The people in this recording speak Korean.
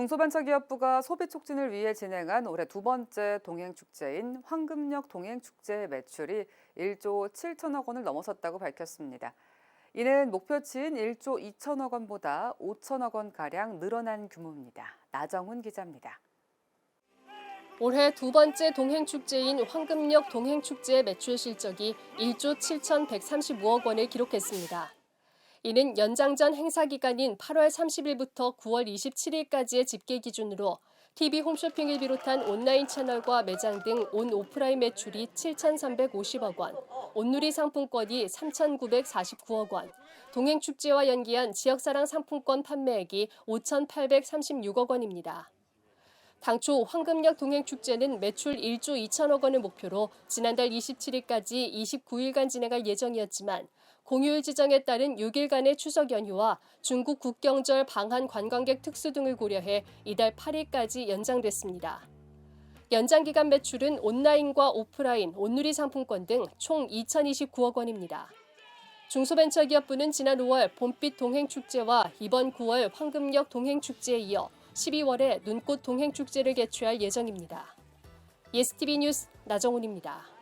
중소벤처기업부가 소비 촉진을 위해 진행한 올해 두 번째 동행축제인 황금역 동행축제 매출이 1조 7천억 원을 넘어섰다고 밝혔습니다. 이는 목표치인 1조 2천억 원보다 5천억 원가량 늘어난 규모입니다. 나정훈 기자입니다. 올해 두 번째 동행축제인 황금역 동행축제의 매출 실적이 1조 7,135억 원을 기록했습니다. 이는 연장 전 행사 기간인 8월 30일부터 9월 27일까지의 집계 기준으로 TV 홈쇼핑을 비롯한 온라인 채널과 매장 등 온 오프라인 매출이 7,350억 원, 온누리 상품권이 3,949억 원, 동행 축제와 연기한 지역사랑 상품권 판매액이 5,836억 원입니다. 당초 황금역 동행축제는 매출 1조 2천억 원을 목표로 지난달 27일까지 29일간 진행할 예정이었지만 공휴일 지정에 따른 6일간의 추석 연휴와 중국 국경절 방한 관광객 특수 등을 고려해 이달 8일까지 연장됐습니다. 연장 기간 매출은 온라인과 오프라인, 온누리 상품권 등 총 2,029억 원입니다. 중소벤처기업부는 지난 5월 봄빛 동행축제와 이번 9월 황금역 동행축제에 이어 12월에 눈꽃 동행 축제를 개최할 예정입니다. 예스티비 뉴스 나정훈입니다.